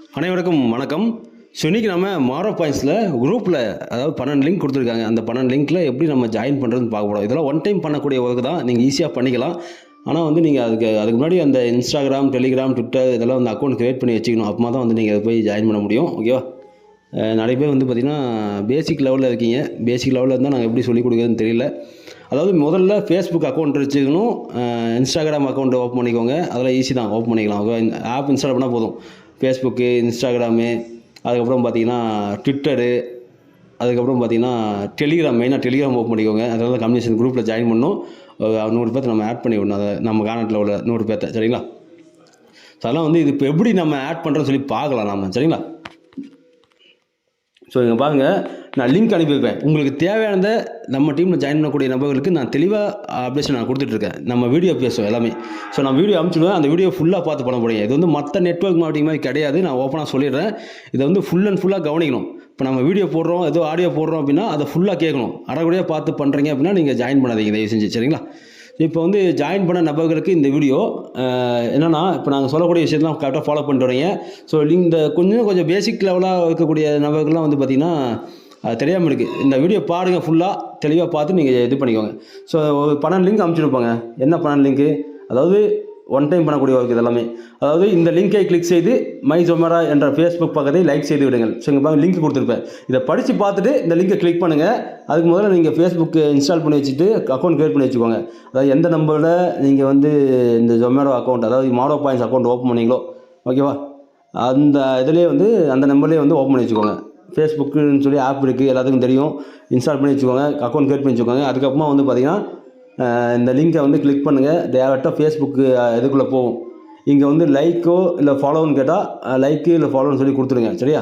அனைவருக்கும் வணக்கம். ஸோ இன்றைக்கி நம்ம மாரோ பாயிண்ட்ஸில் குரூப்பில் அதாவது பன்னெண்டு லிங்க் கொடுத்துருக்காங்க. அந்த பன்னெண்டு லிங்க்கில் எப்படி நம்ம ஜாயின் பண்ணுறதுன்னு பார்க்க போகிறோம் இதெல்லாம் ஒன் டைம் பண்ணக்கூடிய ஒர்க்கு தான். நீங்கள் ஈஸியாக பண்ணிக்கலாம். ஆனால் வந்து நீங்கள் அதுக்கு அதுக்கு முன்னாடி அந்த இன்ஸ்டாகிராம் டெலிகிராம் ட்விட்டர் இதெல்லாம் வந்து அக்கௌண்ட் க்ரியேட் பண்ணி வச்சுக்கணும். அப்போ தான் வந்து நீங்கள் அதை போய் ஜாயின் பண்ண முடியும். ஓகேவா நிறைய பேர் வந்து பார்த்திங்கன்னா பேசிக் லெவலில் இருக்கீங்க. பேசிக் லெவலில் இருந்தால் நாங்கள் எப்படி சொல்லிக் கொடுக்குறதுன்னு தெரியல. அதாவது முதல்ல ஃபேஸ்புக் அக்கௌண்ட் வச்சுக்கணும். இன்ஸ்டாகிராம் அக்கௌண்ட் ஓப்பன் பண்ணிக்கோங்க. அதெல்லாம் ஈஸி தான். ஓப்பன் பண்ணிக்கலாம். ஓகே ஆப் இன்ஸ்டால் பண்ணால் போதும். ஃபேஸ்புக்கு இன்ஸ்டாகிராமு அதுக்கப்புறம் பார்த்தீங்கன்னா ட்விட்டரு அதுக்கப்புறம் பார்த்தீங்கன்னா டெலிகிராம் மெயினாக டெலிகிராம் ஓப்பன் பண்ணிக்கோங்க. அதனால கம்யூனிகேஷன் குரூப்பில் ஜாயின் பண்ணணும். நூறு பேர்த்த நம்ம ஆட் பண்ணி விடணும் அதை நம்ம கானட்டில் உள்ள நூறு பேர்த்த. சரிங்களா? ஸோ அதெல்லாம் வந்து இது இப்போ எப்படி நம்ம ஆட் பண்ணுறோன்னு சொல்லி பார்க்கலாம் நம்ம சரிங்களா? ஸோ இங்கே பாருங்கள் நான் லிங்க் அனுப்பியிருப்பேன் உங்களுக்கு தேவையானதை நம்ம டீமில் ஜாயின் பண்ணக்கூடிய நபர்களுக்கு நான் தெளிவாக uh, அப்டேஷன் நான் கொடுத்துட்ருக்கேன் நம்ம வீடியோ பேசுவோம் எல்லாமே. ஸோ நான் வீடியோ அனுப்பிச்சிடுவேன். அந்த வீடியோ ஃபுல்லாக பார்த்து பண்ண முடியும் இது வந்து மற்ற நெட்வொர்க் மார்க்கெட்டிங் மாதிரி கிடையாது. நான் ஓப்பனாக சொல்லிடுறேன். இதை வந்து ஃபுல் அண்ட் ஃபுல்லாக கவனிக்கணும். இப்போ நம்ம வீடியோ போடுறோம் ஏதோ ஆடியோ போடுறோம் அப்படின்னா அதை ஃபுல்லாக கேட்கணும். அடகுடியாக பார்த்து பண்ணுறீங்க அப்படின்னா நீங்கள் ஜாயின் பண்ணாதீங்க. தயவு செஞ்சு. சரிங்களா? இப்போ வந்து ஜாயின் பண்ண நபர்களுக்கு இந்த வீடியோ என்னென்னா இப்போ நாங்கள் சொல்லக்கூடிய விஷயத்தெலாம் கரெக்டாக ஃபாலோ பண்ணிட்டு வரீங்க ஸோ இந்த கொஞ்சம் கொஞ்சம் பேசிக் லெவலாக இருக்கக்கூடிய நபர்கள்லாம் வந்து பார்த்திங்கன்னா அது தெரியாமல் இருக்குது இந்த வீடியோ பாருங்கள் ஃபுல்லாக தெளிவாக பார்த்து நீங்கள் இது பண்ணிக்கோங்க. ஸோ ஒரு பன்னெண்டு லிங்க் அனுப்பிச்சிருப்பாங்க என்ன பன்னெண்டு லிங்க்கு அதாவது ஒன் டைம் பண்ணக்கூடிய ஒர்க் இதெல்லாமே. அதாவது இந்த லிங்கை கிளிக் செய்து மை ஜொமரா என்ற ஃபேஸ்புக் பக்கத்தை லைக் செய்து விடுங்கள். ஸோ இங்கே பாருங்க லிங்க் கொடுத்துருப்பேன். இதை படித்து பார்த்துட்டு இந்த லிங்கை கிளிக் பண்ணுங்கள் அதுக்கு முதல்ல நீங்கள் ஃபேஸ்புக் இன்ஸ்டால் பண்ணி வச்சுட்டு அக்கௌண்ட் க்ரியேட் பண்ணி வச்சுக்கோங்க. அதாவது எந்த நம்பரில் நீங்கள் வந்து இந்த ஜொமேட்டோ அக்கௌண்ட் அதாவது மாடோ பாயிண்ட்ஸ் அக்கௌண்ட் ஓப்பன் பண்ணீங்களோ ஓகேவா அந்த இதுலேயே வந்து அந்த நம்பர்லேயே வந்து ஓப்பன் பண்ணி வச்சுக்கோங்க. ஃபேஸ்புக்குன்னு சொல்லி ஆப் இருக்குது எல்லாத்துக்கும் தெரியும். இன்ஸ்டால் பண்ணி வச்சுக்கோங்க அக்கௌண்ட் க்ரியேட் பண்ணி வச்சுக்கோங்க. அதுக்கப்புறமா வந்து பார்த்தீங்கன்னா இந்த லிங்கை வந்து கிளிக் பண்ணுங்கள் டேரெக்டாக ஃபேஸ்புக்கு இதுக்குள்ளே போகும் இங்கே வந்து லைக்கோ இல்லை ஃபாலோன்னு கேட்டால் லைக்கு இல்லை ஃபாலோன்னு சொல்லி கொடுத்துருங்க சரியா?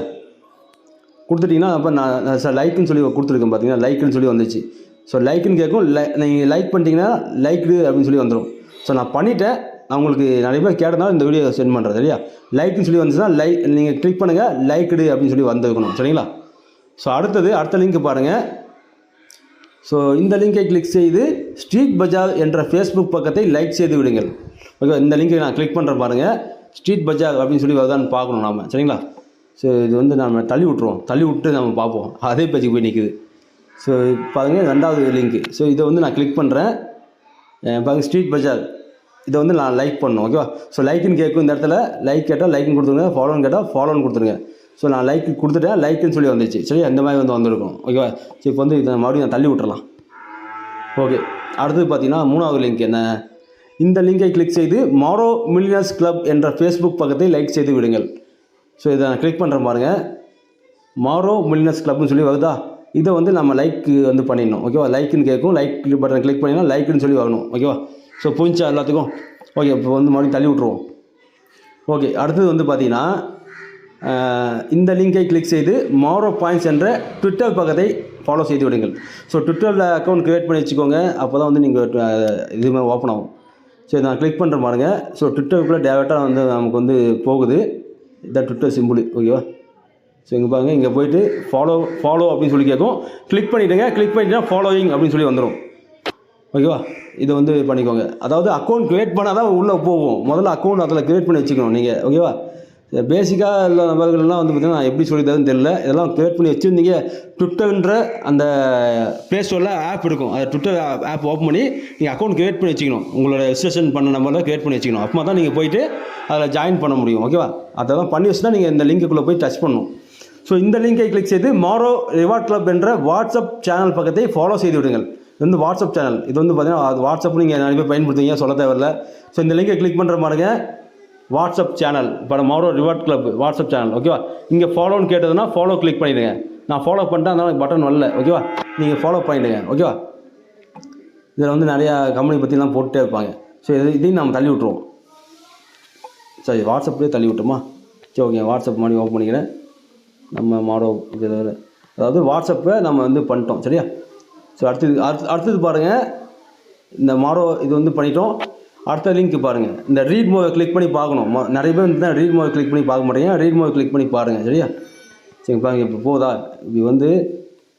கொடுத்துட்டிங்கன்னா அப்போ நான் சார் லைக்குன்னு சொல்லி கொடுத்துருக்கேன் பார்த்தீங்கன்னா லைக்குன்னு சொல்லி வந்துச்சு. ஸோ லைக்குன்னு கேட்கும் லை நீங்கள் லைக் பண்ணிட்டீங்கன்னா லைக்கு அப்படின்னு சொல்லி வந்துடும் ஸோ நான் பண்ணிட்டேன். நான் உங்களுக்கு நிறைய பேர் கேட்டனால இந்த வீடியோ சென்ட் பண்ணுறேன் சரியா? லைக்குன்னு சொல்லி வந்துச்சுன்னா லைக் நீங்கள் கிளிக் பண்ணுங்கள் லைக்குடு அப்படின்னு சொல்லி வந்திருக்கணும் சரிங்களா? ஸோ அடுத்தது அடுத்த லிங்க் பாருங்கள் ஸோ இந்த லிங்கை கிளிக் செய்து ஸ்ட்ரீட் பஜார் என்ற ஃபேஸ்புக் பக்கத்தை லைக் செய்து விடுங்கள். ஓகே இந்த லிங்கை நான் கிளிக் பண்ணுறேன் பாருங்கள் ஸ்ட்ரீட் பஜார் அப்படின்னு சொல்லி வருதான்னு பார்க்கணும் நாம. சரிங்களா? ஸோ இது வந்து நம்ம தள்ளி விட்ருவோம் தள்ளி விட்டு நம்ம பார்ப்போம். அதே பேஜுக்கு போய் நிற்குது ஸோ பாருங்கள் ரெண்டாவது லிங்க்கு ஸோ இதை வந்து நான் கிளிக் பண்ணுறேன் பாருங்கள் ஸ்ட்ரீட் பஜார். இதை வந்து நான் லைக் பண்ணணும் ஓகேவா ஸோ லைக்குன்னு கேட்கும் இந்த இடத்துல லைக் கேட்டால் லைக்னு கொடுத்துருங்க. ஃபாலோன்னு கேட்டால் ஃபாலோன்னு கொடுத்துருங்க. ஸோ நான் லைக் கொடுத்துட்டேன். லைக்குன்னு சொல்லி வந்துச்சு சரி அந்த மாதிரி வந்து வந்திருக்கும். ஓகேவா ஸோ இப்போ வந்து இதை மறுபடியும் நான் தள்ளி விட்டுறலாம். ஓகே அடுத்தது பார்த்தீங்கன்னா மூணாவது லிங்க் என்ன? இந்த லிங்கை கிளிக் செய்து மாரோ மில்லியனர்ஸ் கிளப் என்ற ஃபேஸ்புக் பக்கத்தை லைக் செய்து விடுங்கள். ஸோ இதை நான் கிளிக் பண்ணுற பாருங்கள் மாரோ மில்லியனர்ஸ் கிளப்னு சொல்லி வருதா? இதை வந்து நம்ம லைக்கு வந்து பண்ணிடணும். ஓகேவா லைக்குன்னு கேட்கும். லைக் பட்டன் கிளிக் பண்ணிங்கன்னா லைக்குன்னு சொல்லி வரணும். ஓகேவா ஸோ புரிஞ்சா எல்லாத்துக்கும்? ஓகே இப்போ வந்து மறுபடியும் தள்ளி விட்ருவோம் ஓகே அடுத்தது வந்து பார்த்தீங்கன்னா இந்த லிங்கை கிளிக் செய்து மாரோ பாயிண்ட்ஸ் என்ற ட்விட்டர் பக்கத்தை ஃபாலோ செய்து விடுங்கள். ஸோ ட்விட்டரில் அக்கௌண்ட் க்ரியேட் பண்ணி வச்சுக்கோங்க. அப்போ தான் வந்து நீங்கள் இது மாதிரி ஓப்பன் ஆகும். சரி நான் கிளிக் பண்ணுற பாருங்க. ஸோ ட்விட்டருக்குள்ளே டேரெக்டாக வந்து நமக்கு வந்து போகுது. இதான் ட்விட்டர் சிம்பிள் ஓகேவா ஸோ இங்கே பாருங்கள் இங்கே போயிட்டு ஃபாலோ ஃபாலோ அப்படின்னு சொல்லி கேட்கும். கிளிக் பண்ணிவிடுங்க கிளிக் பண்ணிட்டீங்கன்னா ஃபாலோயிங் அப்படின்னு சொல்லி வந்துடும் ஓகேவா இதை வந்து பண்ணிக்கோங்க. அதாவது அக்கௌண்ட் க்ரியேட் பண்ணால் தான் உள்ளே போகும். முதல்ல அக்கௌண்ட் அதில் க்ரியேட் பண்ணி வச்சுக்கணும். நீங்கள் ஓகேவா பேசிக்காக உள்ள நபர்கள்லாம் வந்து பார்த்தீங்கன்னா நான் எப்படி சொல்லி தெரியல. இதெல்லாம் க்ரியேட் பண்ணி வச்சுருந்தீங்க. ட்விட்டர்ன்ற அந்த ப்ளே ஸ்டோரில் ஆப் இருக்கும். அது ட்விட்டர் ஆப் ஓப்பன் பண்ணி நீங்கள் அக்கௌண்ட் க்ரியேட் பண்ணி வச்சுக்கணும். உங்களோட ரெஜிஸ்ட்ரேஷன் பண்ண நம்பரில் க்ரியேட் பண்ணி வச்சுக்கணும். அப்போ தான் நீங்கள் போயிட்டு அதில் ஜாயின் பண்ண முடியும். ஓகேவா அதெல்லாம் பண்ணி வச்சுட்டா நீங்கள் இந்த லிங்க்குள்ளே போய் டச் பண்ணணும். ஸோ இந்த லிங்கை கிளிக் செய்து மாரோ ரிவார்ட் கிளப் என்ற வாட்ஸ்அப் சேனல் பக்கத்தை ஃபாலோ செய்து விடுங்கள். இது வந்து வாட்ஸ்அப் சேனல் இது வந்து பார்த்தீங்கன்னா அது வாட்ஸ்அப் நீங்கள் நிறைய பேர் பயன்படுத்துவீங்க சொல்ல தேவையில்ல. ஸோ இந்த லிங்கை கிளிக் பண்ணுற மாதிரிங்க வாட்ஸ்அப் சேனல் இப்போ Maro reward club WhatsApp channel ஓகேவா இங்கே ஃபாலோன்னு கேட்டதுன்னா ஃபாலோ கிளிக் பண்ணிவிடுங்க நான் ஃபாலோ பண்ணிட்டேன் அதனால் பட்டன் வரல ஓகேவா நீங்கள் ஃபாலோ பண்ணிவிடுங்க ஓகேவா இதில் வந்து நிறையா கம்பெனி பற்றிலாம் போட்டுகிட்டே இருப்பாங்க. ஸோ இது இதையும் நம்ம தள்ளி விட்ருவோம் சரி வாட்ஸ்அப்லேயே தள்ளி விட்டுமா சரி ஓகே வாட்ஸ்அப் மாதிரி ஓப்பன் பண்ணிக்கிறேன். நம்ம மாடோ இது அதாவது வாட்ஸ்அப்பை நம்ம வந்து பண்ணிட்டோம் சரியா? ஸோ அடுத்தது அடுத்து அடுத்தது பாருங்கள் இந்த மாடோ இது வந்து பண்ணிட்டோம். அடுத்த லிங்க் பாருங்கள் இந்த ரீட் மூவை கிளிக் பண்ணி பார்க்கணும். நிறைய பேர் வந்து ரீட் மூவை கிளிக் பண்ணி பார்க்க மாட்டேங்க. ரீட் மூவை கிளிக் பண்ணி பாருங்கள் சரியா? சரி பாருங்க இப்போ போதா? இப்படி வந்து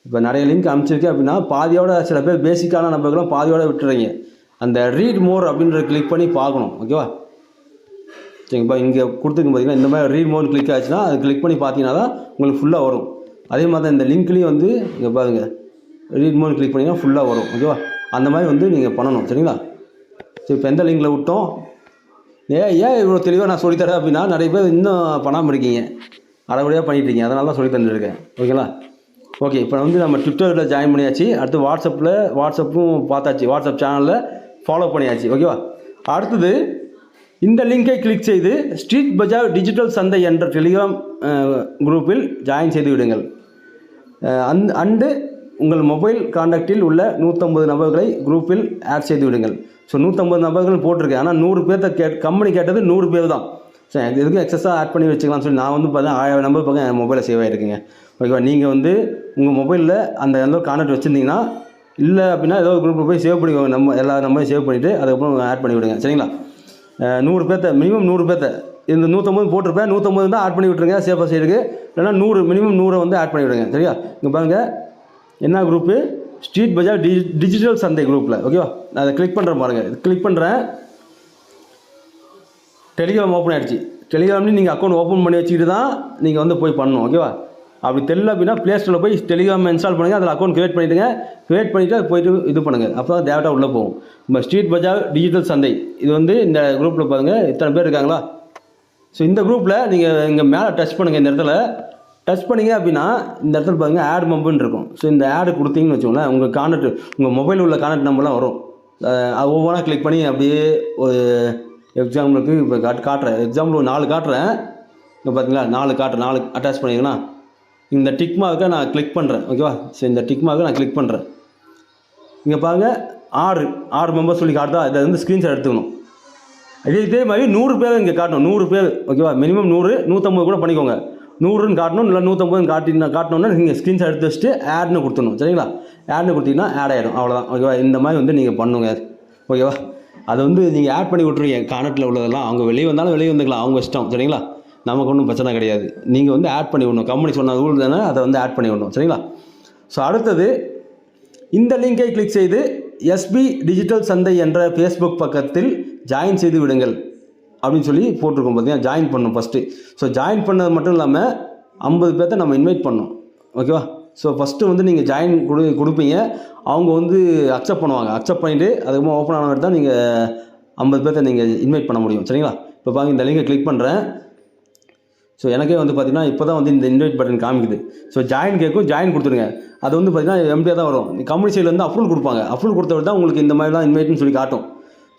இப்போ நிறைய லிங்க் அனுப்பிச்சிருக்கேன் அப்படின்னா பாதியோட சில பேர் பேசிக்கான நம்பர்கள்லாம் பாதியோட விட்டுறீங்க. அந்த ரீட் மோர் அப்படின்ற கிளிக் பண்ணி பார்க்கணும் ஓகேவா சரிங்கப்பா இங்கே கொடுத்துருக்கு பார்த்தீங்கன்னா இந்த மாதிரி ரீட் மோர் கிளிக் ஆச்சுன்னா அது கிளிக் பண்ணி பார்த்தீங்கன்னா தான் உங்களுக்கு ஃபுல்லாக வரும். அதே மாதிரி தான் இந்த லிங்க்லேயும் வந்து இங்கே பாருங்கள் ரீட் மோர் கிளிக் பண்ணிங்கன்னா ஃபுல்லாக வரும் ஓகேவா அந்த மாதிரி வந்து நீங்கள் பண்ணணும் சரிங்களா? சரி இப்போ எந்த லிங்கில் விட்டோம்? ஏ ஏன் இவ்வளோ தெளிவாக நான் சொல்லித்தரேன் அப்படின்னா நிறைய பேர் இன்னும் பண்ணாமல் இருக்கீங்க. அரைபடியாக பண்ணிட்டு இருக்கீங்க. அதனால தான் சொல்லி தந்துருக்கேன் ஓகேங்களா ஓகே இப்போ வந்து நம்ம ட்விட்டரில் ஜாயின் பண்ணியாச்சு. அடுத்து வாட்ஸ்அப்பில் வாட்ஸ்அப்பும் பார்த்தாச்சு. வாட்ஸ்அப் சேனலில் ஃபாலோ பண்ணியாச்சு. ஓகேவா அடுத்தது இந்த லிங்கை கிளிக் செய்து ஸ்ட்ரீட் பஜார் டிஜிட்டல் சந்தை என்ற டெலிகிராம் குரூப்பில் ஜாயின் செய்து விடுங்கள். அந் அண்டு உங்கள் மொபைல் காண்டாக்டில் உள்ள நூற்றம்பது நபர்களை குரூப்பில் ஆட் செய்து விடுங்கள். ஸோ நூற்றம்பது நபர்கள் போட்டிருக்கேன். ஆனால் நூறு பேர்த்த கே கம்பெனி கேட்டது நூறு பேர் தான். சரி எதுக்கும் எக்ஸஸாக ஆட் பண்ணி வச்சுக்கலாம்னு சொல்லி நான் வந்து பார்த்தா ஆயிரம் நம்பர் பக்கம் என் மொபைலில் சேவ் ஆகிருக்குங்க ஓகேவா நீங்கள் வந்து உங்கள் மொபைலில் அந்த எந்த கான்டாக்ட் வச்சுருந்தீங்கன்னா இல்லை அப்படின்னா ஏதோ ஒரு குரூப்பில் போய் சேவ் பண்ணிக்கோங்க நம்ம எல்லா நம்பரையும் சேவ் பண்ணிவிட்டு அதுக்கப்புறம் ஆட் பண்ணி விடுங்க. சரிங்களா? நூறு பேர்த்த மினிமம் நூறு பேர்த்த. இந்த நூற்றம்பது போட்டிருப்பேன். நூற்றம்பது தான் ஆட் பண்ணி விட்ருங்க சேஃபாக சைடுக்கு இல்லைன்னா நூறு மினிமம் நூறை வந்து ஆட் பண்ணி விடுங்க. சரியா? இங்கே பாருங்கள் என்ன group street bazaar D digital சந்தை குரூப்பில் ஓகேவா நான் அதை கிளிக் பண்ணுறேன் பாருங்கள் கிளிக் பண்ணுறேன் டெலிகிராம் ஓப்பன் ஆகிடுச்சு டெலிகிராம்லேயும் நீங்கள் அக்கௌண்ட் ஓப்பன் பண்ணி வச்சுக்கிட்டு தான் நீங்கள் வந்து போய் பண்ணணும். ஓகேவா அப்படி தெரியல அப்படின்னா ப்ளே ஸ்டோரில் போய் டெலிகிராம் இன்ஸ்டால் பண்ணுங்கள் அதில் அக்கௌண்ட் க்ரியேட் பண்ணிவிடுங்க க்ரியேட் பண்ணிவிட்டு அது போயிட்டு இது பண்ணுங்கள் அப்போ தான் டேரெக்டாக உள்ளே போகும். இப்போ ஸ்ட்ரீட் பஜார் டிஜிட்டல் சந்தை. இது வந்து இந்த குரூப்பில் பாருங்கள் இத்தனை பேர் இருக்காங்களா? ஸோ இந்த குரூப்பில் நீங்கள் இங்கே மேலே டச் பண்ணுங்கள் இந்த இடத்துல. டச் பண்ணீங்க அப்படின்னா இந்த இடத்துல பாருங்கள் ஆட் மம்புன்னு இருக்கும். ஸோ இந்த ஆடு கொடுத்தீங்கன்னு வச்சுக்கோங்களேன் உங்கள் கான்டாக்ட் உங்கள் மொபைல் உள்ள கான்டாக்ட் நம்பர்லாம் வரும். அது ஒவ்வொன்றா கிளிக் பண்ணி அப்படியே ஒரு எக்ஸாம்பிளுக்கு இப்போ காட் காட்டுறேன். எக்ஸாம்பிள் ஒரு நாலு காட்டுறேன். இப்போ பார்த்தீங்களா நாலு காட்டுறேன் நாலு அட்டாச் பண்ணிங்கன்னா இந்த டிக் மார்க்கை நான் கிளிக் பண்ணுறேன் ஓகேவா சரி இந்த டிக் மார்க்கை நான் கிளிக் பண்ணுறேன் இங்கே பாருங்க ஆறு ஆறு மெம்பர்ஸ் சொல்லி காட்டுதா? இதை வந்து ஸ்க்ரீன்ஷாட் எடுத்துக்கணும். அதே இதே மாதிரி நூறு பேர் இங்கே காட்டணும். நூறு பேர். ஓகேவா மினிமம் நூறு நூற்றம்பது கூட பண்ணிக்கோங்க. நூறுன்னு காட்டணும் இல்லை நூற்றம்பதுன்னு காட்டி காட்டணும்னா நீங்கள் ஸ்க்ரீன்ஷாட் எடுத்து வச்சுட்டு ஆட்னு கொடுத்துணும் சரிங்களா? ஆட்னு கொடுத்தீங்கன்னா ஆட் ஆகிடும் அவ்வளோதான் ஓகேவா இந்த மாதிரி வந்து நீங்கள் பண்ணுங்க. ஓகேவா அதை வந்து நீங்கள் ஆட் பண்ணி விட்ருவீங்க கானட்டில் உள்ளதெல்லாம். அவங்க வெளியே வந்தாலும் வெளியே வந்துக்கலாம். அவங்க இஷ்டம். சரிங்களா? நமக்கு ஒன்றும் பிரச்சனை கிடையாது. நீங்கள் வந்து ஆட் பண்ணி விடணும். கம்பெனி சொன்ன ரூல் தானே? அதை வந்து ஆட் பண்ணி விடணும். சரிங்களா? ஸோ அடுத்தது இந்த லிங்கை கிளிக் செய்து எஸ்பி டிஜிட்டல் சந்தை என்ற ஃபேஸ்புக் பக்கத்தில் ஜாயின் செய்து விடுங்கள். அப்படின்னு சொல்லி போட்டிருக்கோம் பார்த்தீங்கன்னா ஜாயின் பண்ணணும் ஃபஸ்ட்டு ஸோ ஜாயின் பண்ணது மட்டும் இல்லாமல் ஐம்பது பேர்த்த நம்ம இன்வைட் பண்ணணும் ஓகேவா ஸோ ஃபஸ்ட்டு வந்து நீங்கள் ஜாயின் கொடு கொடுப்பீங்க. அவங்க வந்து அக்செப்ட் பண்ணுவாங்க. அக்செப்ட் பண்ணிவிட்டு அதுக்கப்புறம் ஓப்பன் ஆனவர் தான் நீங்கள் ஐம்பது பேர்த்த நீங்கள் இன்வைட் பண்ண முடியும். சரிங்களா? இப்போ பாருங்க இந்த லிங்கை கிளிக் பண்ணுறேன் ஸோ எனக்கே வந்து பார்த்தீங்கன்னா இப்போ தான் வந்து இந்த இன்வைட் பட்டன் காமிக்குது. ஸோ ஜாயின் கேட்கும் ஜாயின் கொடுத்துருங்க அது வந்து பார்த்தீங்கன்னா எம்டியாக தான் வரும். கம்பெனி சைடில் வந்து அப்ரூவல் கொடுப்பாங்க. அப்ரூவல் கொடுத்தவர் தான் உங்களுக்கு இந்த மாதிரி தான் இன்வைட்னு சொல்லி காட்டும்.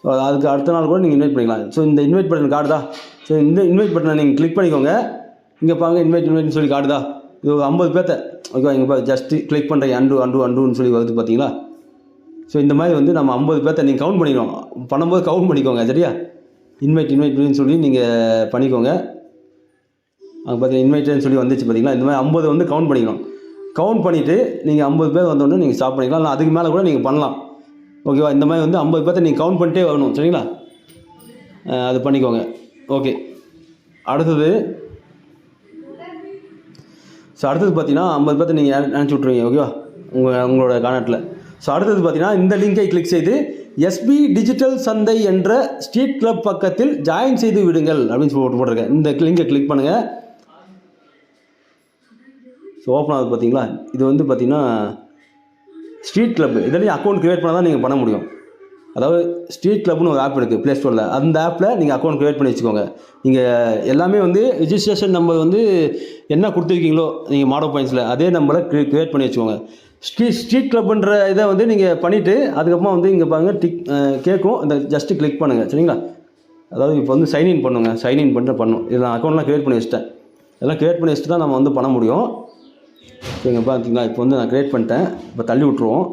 ஸோ அதுக்கு அடுத்த நாள் கூட நீங்கள் இன்வைட் பண்ணிக்கலாம். ஸோ இந்த இன்வைட் பட்டன் காட்டுதா? ஸோ இந்த இன்வைட் பட்டனை நீங்கள் கிளிக் பண்ணிக்கோங்க. இங்கே பாருங்க இன்வைட் இன்வைட்னு சொல்லி காட்டுதா? இது ஒரு ஐம்பது பேர்த்த. ஓகேவா இங்கே ஜஸ்ட்டு கிளிக் பண்ணுறீங்க அண்டு அண்டு அண்டுன்னு சொல்லி வருது பார்த்தீங்களா ஸோ இந்த மாதிரி வந்து நம்ம ஐம்பது பேர்த்த நீங்கள் கவுண்ட் பண்ணிக்கணும். பண்ணும்போது கவுண்ட் பண்ணிக்கோங்க சரியா? இன்வைட் இன்வைட்னு சொல்லி நீங்கள் பண்ணிக்கோங்க. அங்கே பார்த்தீங்கன்னா இன்வைட்டட்னு சொல்லி வந்துச்சு பார்த்தீங்களா இந்த மாதிரி ஐம்பது வந்து கவுண்ட் பண்ணிக்கணும். கவுண்ட் பண்ணிவிட்டு நீங்கள் ஐம்பது பேர் வந்தோடனே நீங்கள் ஸ்டாப் பண்ணிக்கலாம். இல்லை அதுக்கு மேலே கூட நீங்கள் பண்ணலாம். ஓகேவா இந்த மாதிரி வந்து ஐம்பது பேர்த்த நீங்கள் கவுண்ட் பண்ணிட்டே வரணும் சரிங்களா? அது பண்ணிக்கோங்க. ஓகே அடுத்தது ஸோ அடுத்தது பார்த்தீங்கன்னா ஐம்பது பேர்த்த நீங்கள் அனுப்பிச்சி விட்ருவீங்க ஓகேவா உங்கள் உங்களோட கானட்டில் ஸோ அடுத்தது பார்த்தீங்கன்னா இந்த லிங்கை கிளிக் செய்து எஸ்பி டிஜிட்டல் சந்தை என்ற ஸ்ட்ரீட் கிளப் பக்கத்தில் ஜாயின் செய்து விடுங்கள் அப்படின்னு சொல்லி போட்டு போட்டிருக்கேன். இந்த லிங்கை கிளிக் பண்ணுங்கள் ஸோ ஓப்பன் ஆகுது பார்த்தீங்களா இது வந்து பார்த்தீங்கன்னா ஸ்ட்ரீட் கிளப் இதுலேயும் அக்கௌண்ட் க்ரியேட் பண்ணால் தான் நீங்கள் பண்ண முடியும். அதாவது ஸ்ட்ரீட் கிளப்னு ஒரு ஆப் இருக்குது ப்ளே ஸ்டோரில் அந்த ஆப்பில் நீங்கள் அக்கௌண்ட் க்ரியேட் பண்ணி வச்சுக்கோங்க. நீங்கள் எல்லாமே வந்து ரிஜிஸ்ட்ரேஷன் நம்பர் வந்து என்ன கொடுத்துருக்கீங்களோ நீங்கள் மாடோ பாயிண்ட்ஸில் அதே நம்பரை க்ரியேட் பண்ணி வச்சுக்கோங்க. ஸ்ட்ரீட் ஸ்ட்ரீட் கிளப்ன்ற இதை வந்து நீங்கள் பண்ணிவிட்டு அதுக்கப்புறமா வந்து இங்கே பாருங்கள் டிக் கேட்கும் இந்த ஜஸ்ட்டு கிளிக் பண்ணுங்கள் சரிங்களா? அதாவது இப்போ வந்து சைன்இன் பண்ணுங்க. சைன்இன் பண்ணிட்டு பண்ணும். இதில் நான் அக்கௌண்ட்லாம் க்ரியேட் பண்ணி வச்சிட்டேன். இதெல்லாம் க்ரியேட் பண்ணி வச்சுட்டு தான் நம்ம வந்து பண்ண முடியும். இங்கே பார்த்தீங்களா இப்போ வந்து நான் க்ரியேட் பண்ணிட்டேன். இப்போ தள்ளி விட்ருவோம்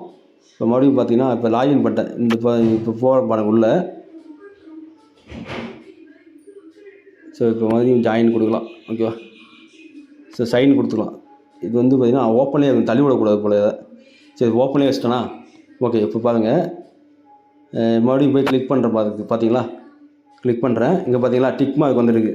இப்போ மறுபடியும் பார்த்தீங்கன்னா இப்போ லாகின் பண்ணிட்டேன். இந்த இப்போ இப்போ போகிற பாருங்க உள்ள. ஸோ இப்போ மறுபடியும் ஜாயின் கொடுக்கலாம். ஓகேவா ஸோ சைன் கொடுத்துக்கலாம். இது வந்து பார்த்திங்கன்னா ஓப்பன்லேயே தள்ளி விடக்கூடாது போல இதை. சரி ஓப்பன்லேயே வச்சிட்டேனா? ஓகே இப்போ பாருங்கள் மறுபடியும் போய் கிளிக் பண்ணுறேன் பார்த்து பார்த்தீங்களா கிளிக் பண்ணுறேன் இங்கே பார்த்தீங்களா டிக் மார்க் வந்துருக்கு.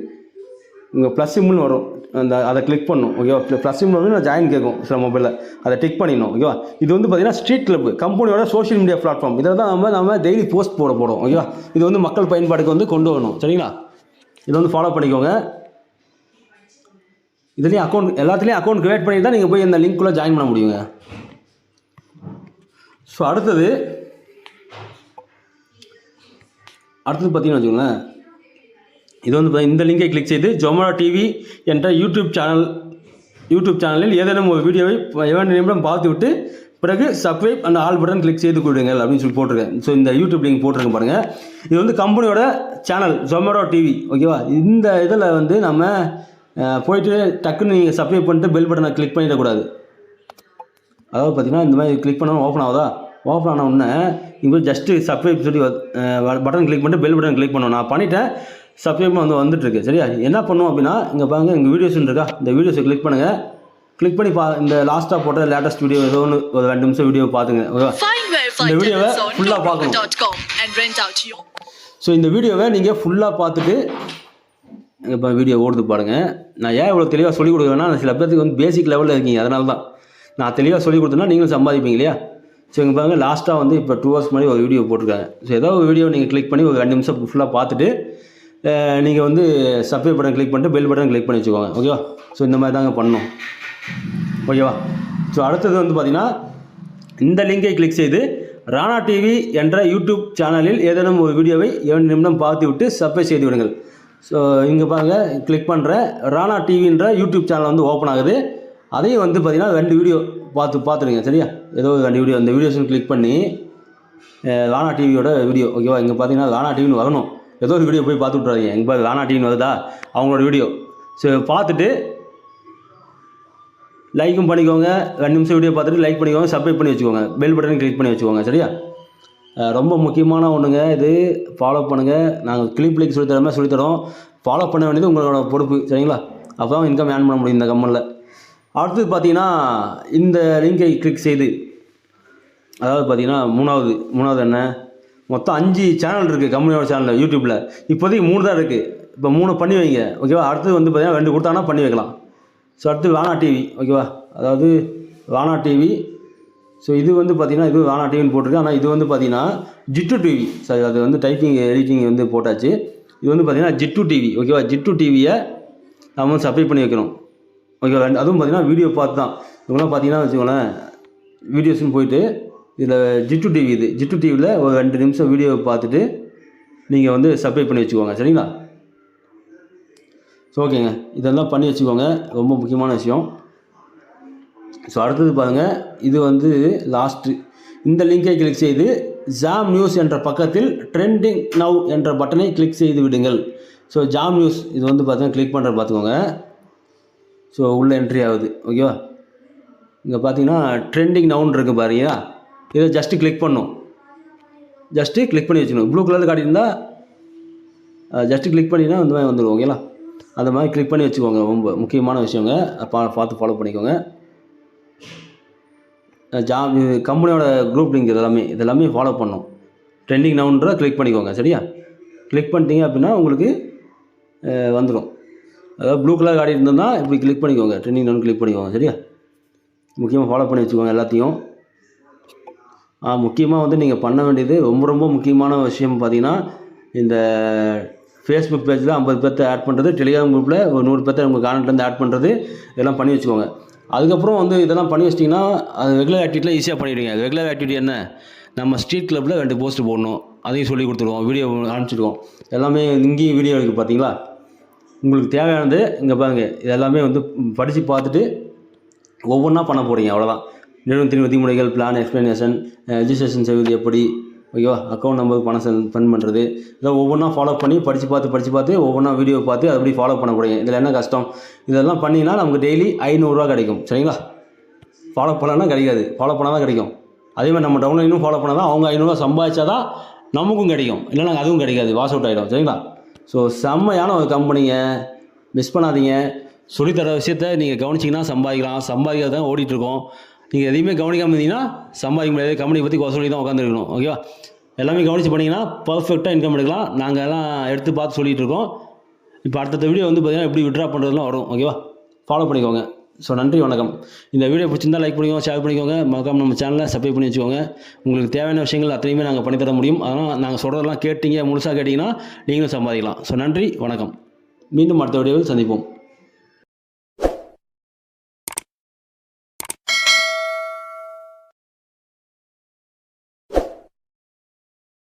இங்கே ப்ளஸ் சிம்னு வரும். அந்த அதை கிளிக் பண்ணும் ஓகேவா ப்ளஸ் சிம் வந்து நான் ஜாயின் கேட்கும் சில மொபைலில் அதை டிக் பண்ணிடணும் ஓகேவா இது வந்து பார்த்தீங்கன்னா ஸ்ட்ரீட் கிளப் கம்பெனியோட சோஷியல் மீடியா பிளாட்ஃபார்ம் இதை தான் நம்ம நம்ம டெய்லி போஸ்ட் போட போகிறோம் ஓகேவா இது வந்து மக்கள் பயன்பாட்டுக்கு வந்து கொண்டு வரணும் சரிங்களா? இதை வந்து ஃபாலோ பண்ணிக்கோங்க. இதுலேயும் அக்கௌண்ட் எல்லாத்துலேயும் அக்கௌண்ட் க்ரியேட் பண்ணி தான் நீங்கள் போய் இந்த லிங்க்குள்ளே ஜாயின் பண்ண முடியுங்க. ஸோ அடுத்தது அடுத்தது பார்த்தீங்கன்னு வச்சுக்கோங்களேன். இது வந்து இந்த லிங்கை கிளிக் செய்து ஜொமேட்டோ டிவி என்ற யூடியூப் சேனல் யூடியூப் சேனலில் ஏதேனும் ஒரு வீடியோவை இரண்டு நிமிடம் பார்த்துவிட்டு பிறகு சப்ஸ்கிரைப் அந்த ஆல் பட்டன் கிளிக் செய்து கொடுங்கள் அப்படின்னு சொல்லி போட்டிருக்கேன். ஸோ இந்த யூடியூப் லிங்க் போட்டிருக்கேன் பாருங்கள் இது வந்து கம்பெனியோட சேனல் ஜொமேட்டோ டிவி ஓகேவா இந்த இதில் வந்து நம்ம போயிட்டு டக்குன்னு நீங்கள் சப்ஸ்கிரைப் பண்ணிட்டு பெல் பட்டனை கிளிக் பண்ணிடக்கூடாது அதாவது பார்த்தீங்கன்னா இந்த மாதிரி கிளிக் பண்ணால் ஓப்பன் ஆகுதா? ஓப்பன் ஆன உடனே இங்கே ஜஸ்ட்டு சப்ஸ்கிரைப் சொல்லி பட்டன் கிளிக் பண்ணிட்டு பெல் பட்டன் கிளிக் பண்ணுவோம் நான் பண்ணிட்டேன். சப்ஸ்கிரைப் வந்து வந்துட்டுருக்கு. சரியா? என்ன பண்ணுவோம் அப்படின்னா இங்கே பாருங்க இங்கே வீடியோஸ் இருக்கா இந்த வீடியோஸை கிளிக் பண்ணுங்கள் கிளிக் பண்ணி பா இந்த லாஸ்ட்டாக போட்ட லேட்டஸ்ட் வீடியோ ஏதோ ஒன்று ஒரு ரெண்டு நிமிஷம் வீடியோ பார்த்துங்க ஓகேவா இந்த வீடியோவை ஃபுல்லாக பார்க்கணும் ஸோ இந்த வீடியோவை நீங்கள் ஃபுல்லாக பார்த்துட்டு இப்போ வீடியோ ஓடுது பாருங்க. நான் ஏன் இவ்வளோ தெளிவாக சொல்லிக் கொடுக்குறேன்னா சில பேருக்கு வந்து பேசிக் லெவலில் இருக்கீங்க. அதனால தான் நான் தெளிவாக சொல்லிக் கொடுத்தேன்னா நீங்களும் சம்பாதிப்பீங்க இல்லையா? ஸோ இங்கே பாருங்க லாஸ்ட்டாக வந்து இப்போ டூ ஹவர்ஸ் முன்னாடி ஒரு வீடியோ போட்டிருக்காங்க. ஸோ ஏதோ ஒரு வீடியோ நீங்கள் கிளிக் பண்ணி ஒரு ரெண்டு நிமிஷம் ஃபுல்லாக பார்த்துட்டு நீங்கள் வந்து சப்ஸ்கிரைப் பட்டன் கிளிக் பண்ணிட்டு பெல் பட்டன் கிளிக் பண்ணி வச்சுக்கோங்க. ஓகேவா ஸோ இந்த மாதிரி தாங்க பண்ணணும் ஓகேவா ஸோ அடுத்தது வந்து பார்த்திங்கன்னா இந்த லிங்கை கிளிக் செய்து ராணா டிவி என்ற யூடியூப் சேனலில் ஏதேனும் ஒரு வீடியோவை ஏழு நிமிடம் பார்த்துவிட்டு சப்ஸ்கிரைப் செய்து விடுங்கள். ஸோ இங்கே பாருங்கள் கிளிக் பண்ணுற ராணா டிவின்ற யூடியூப் சேனல் வந்து ஓப்பன் ஆகுது. அதையும் வந்து பார்த்தீங்கன்னா ரெண்டு வீடியோ பார்த்து பார்த்துடுங்க. சரியா? ஏதோ ஒரு ரெண்டு வீடியோ அந்த வீடியோஸும் கிளிக் பண்ணி ராணா டிவியோட வீடியோ ஓகேவா இங்கே பார்த்தீங்கன்னா ராணா டிவின்னு வரணும். ஏதோ ஒரு வீடியோ போய் பார்த்து விட்றாதீங்க இங்கே பார்த்து லானா டிவின்னு வருதா? அவங்களோட வீடியோ. ஸோ பார்த்துட்டு லைக்கும் பண்ணிக்கோங்க. ரெண்டு நிமிஷம் வீடியோ பார்த்துட்டு லைக் பண்ணிக்கோங்க சப்ஸ்கிரைப் பண்ணி வச்சுக்கோங்க. பெல் பட்டன் கிளிக் பண்ணி வச்சுக்கோங்க சரியா? ரொம்ப முக்கியமான ஒன்றுங்க இது. ஃபாலோ பண்ணுங்கள் நாங்கள் கிளிப் லைக் சொல்லித்தரமே சொல்லித்தரோம் ஃபாலோ பண்ண வேண்டியது உங்களோட பொறுப்பு சரிங்களா? அப்போ தான் இன்கம் ஏர்ன் பண்ண முடியும் இந்த கம்மலில். அடுத்தது பார்த்தீங்கன்னா இந்த லிங்கை கிளிக் செய்து அதாவது பார்த்தீங்கன்னா மூணாவது மூணாவது என்ன? மொத்தம் அஞ்சு சேனல் இருக்குது கம்பெனியோட சேனலில் யூடியூப்பில் இப்போதைக்கு மூணு தான் இருக்குது இப்போ மூணு பண்ணி வைங்க ஓகேவா அடுத்தது வந்து பார்த்தீங்கன்னா ரெண்டு கொடுத்தாங்கன்னா பண்ணி வைக்கலாம். ஸோ அடுத்து வானா டிவி ஓகேவா அதாவது வானா டிவி ஸோ இது வந்து பார்த்திங்கன்னா இது வானா டிவின்னு போட்டிருக்கு. ஆனால் இது வந்து பார்த்தீங்கன்னா ஜிட்டு டிவி சாரி அது வந்து டைப்பிங் எடிட்டிங் வந்து போட்டாச்சு. இது வந்து பார்த்திங்கன்னா ஜிட்டு டிவி ஓகேவா ஜிட்டு டிவியை நம்ம வந்து சப்ளை பண்ணி வைக்கணும். ஓகேவா ரெண்டு- அதுவும் பார்த்திங்கன்னா வீடியோ பார்த்து தான். இவங்களாம் பார்த்தீங்கன்னா வச்சுக்கோங்களேன் வீடியோஸ்னு போயிட்டு இதில் ஜிட்டு டிவி இது. ஜிட்டு டிவியில் ஒரு ரெண்டு நிமிஷம் வீடியோ பார்த்துட்டு நீங்கள் வந்து சப்ஸ்கிரைப் பண்ணி வச்சுக்கோங்க. சரிங்களா? ஸோ ஓகேங்க இதெல்லாம் பண்ணி வச்சுக்கோங்க. ரொம்ப முக்கியமான விஷயம். ஸோ அடுத்தது பாருங்கள் இது வந்து லாஸ்ட்டு இந்த லிங்கை கிளிக் செய்து ஜாம் நியூஸ் என்ற பக்கத்தில் ட்ரெண்டிங் நவ் என்ற பட்டனை கிளிக் செய்து விடுங்கள். ஸோ ஜாம் நியூஸ் இது வந்து பார்த்தீங்கன்னா கிளிக் பண்ணுற பார்த்துக்கோங்க. ஸோ உள்ளே என்ட்ரி ஆகுது. ஓகேவா இங்கே பார்த்தீங்கன்னா ட்ரெண்டிங் நவுன் இருக்குது பாருங்களா இதை ஜஸ்ட்டு கிளிக் பண்ணும். ஜஸ்ட்டு கிளிக் பண்ணி வச்சுக்கணும் ப்ளூ கலரில் காட்டியிருந்தா ஜஸ்ட்டு கிளிக் பண்ணினா இந்த மாதிரி வந்துடும் ஓகேங்களா அந்த மாதிரி கிளிக் பண்ணி வச்சுக்கோங்க. ரொம்ப முக்கியமான விஷயங்க. பா பார்த்து ஃபாலோ பண்ணிக்கோங்க. ஜா கம்பெனியோட குரூப் லிங்க் இதெல்லாமே இதெல்லாமே ஃபாலோ பண்ணும். ட்ரெண்டிங் நவுன்ற கிளிக் பண்ணிக்கோங்க சரியா? கிளிக் பண்ணிட்டீங்க அப்படின்னா உங்களுக்கு வந்துடும் அதாவது ப்ளூ கலர் காடி இருந்ததுன்னா இப்படி கிளிக் பண்ணிக்கோங்க. ட்ரெண்டிங் நவுன் கிளிக் பண்ணிக்கோங்க சரியா? முக்கியமாக ஃபாலோ பண்ணி வச்சுக்கோங்க எல்லாத்தையும். முக்கியமாக வந்து நீங்கள் பண்ண வேண்டியது ரொம்ப ரொம்ப முக்கியமான விஷயம் பார்த்தீங்கன்னா இந்த ஃபேஸ்புக் பேஜில் ஐம்பது பேர்த்த ஆட் பண்ணுறது டெலிகிராம் குரூப்பில் ஒரு நூறு பேர்த்த உங்கள் கான்டென்ட் ஆட் பண்ணுறது இதெல்லாம் பண்ணி வச்சுக்கோங்க. அதுக்கப்புறம் வந்து இதெல்லாம் பண்ணி வச்சிட்டிங்கன்னா அது ரெகுலர் ஆக்டிவிட்டியில் ஈஸியாக பண்ணிவிடுங்க ரெகுலர் ஆக்டிவிட்டி என்ன? நம்ம ஸ்ட்ரீட் கிளப்பில் ரெண்டு போஸ்ட் போடணும். அதையும் சொல்லி கொடுத்துருவோம் வீடியோ அனுப்பிச்சிடுவோம். எல்லாமே இங்கேயும் வீடியோ இருக்குது பார்த்தீங்களா உங்களுக்கு தேவையானது இங்கே பாருங்கள் இது எல்லாமே வந்து படித்து பார்த்துட்டு ஒவ்வொன்றா பண்ண போகிறீங்க அவ்வளோதான் நிறுவனத்தின் விதிமுறைகள் பிளான் எக்ஸ்பிளனேஷன் ரெஜிஸ்ட்ரேஷன் செய்வது எப்படி? ஓகேவா அக்கௌண்ட் நம்பர் பணம் ஸ்பெண்ட் பண்ணுறது இதை ஒவ்வொன்றா ஃபாலோ பண்ணி படித்து பார்த்து படித்து பார்த்து ஒவ்வொன்றா வீடியோ பார்த்து அது அப்படி ஃபாலோ பண்ண போகிறீங்க இதில் என்ன கஷ்டம்? இதெல்லாம் பண்ணிங்கன்னா நமக்கு டெய்லி ஐநூறுரூவா கிடைக்கும். சரிங்களா? ஃபாலோ பண்ணலன்னா கிடைக்காது. ஃபாலோ பண்ணால் தான் கிடைக்கும். அதே மாதிரி நம்ம டவுன்லைனும் ஃபாலோ பண்ணால் தான் அவங்க ஐநூறுரூவா சம்பாதிச்சா தான் நமக்கும் கிடைக்கும். இல்லைனா அதுவும் கிடைக்காது. வாஷ் அவுட் ஆகிடும் சரிங்களா? ஸோ செம்மையான ஒரு கம்பெனிங்க மிஸ் பண்ணாதீங்க. சொல்லித்தர விஷயத்த நீங்கள் கவனிச்சிங்கன்னா சம்பாதிக்கலாம். சம்பாதிக்கிறது தான் ஓடிட்டுருக்கோம் நீங்கள் எதையுமே கவனிக்காமல் இருந்தீங்கன்னா சம்பாதிக்க முடியாது. கம்பெனி பற்றி கொச சொல்லி தான் உட்காந்துருக்கணும் ஓகேவா எல்லாமே கவனித்து பண்ணிங்கன்னா பர்ஃபெக்டாக இன்கம் எடுக்கலாம். நாங்கள் எல்லாம் எடுத்து பார்த்து சொல்லிகிட்டு இருக்கோம். இப்போ அடுத்த வீடியோ வந்து பார்த்திங்கன்னா எப்படி விட்ரா பண்ணுறதுலாம் வரும். ஓகேவா ஃபாலோ பண்ணிக்கோங்க. ஸோ நன்றி வணக்கம். இந்த வீடியோ பிடிச்சிருந்தா லைக் பண்ணிக்கோங்க ஷேர் பண்ணிக்கோங்க. மறக்காம நம்ம சேனலை சப்ஸ்கிரைப் பண்ணி வச்சுக்கோங்க. உங்களுக்கு தேவையான விஷயங்கள் அத்தனையுமே நாங்கள் பண்ணித்தர முடியும். அதனால் நாங்கள் சொல்கிறதெல்லாம் கேட்டீங்க முழுசாக கேட்டிங்கன்னா நீங்களும் சம்பாதிக்கலாம். ஸோ நன்றி வணக்கம். மீண்டும் அடுத்த வீடியோவில் சந்திப்போம்.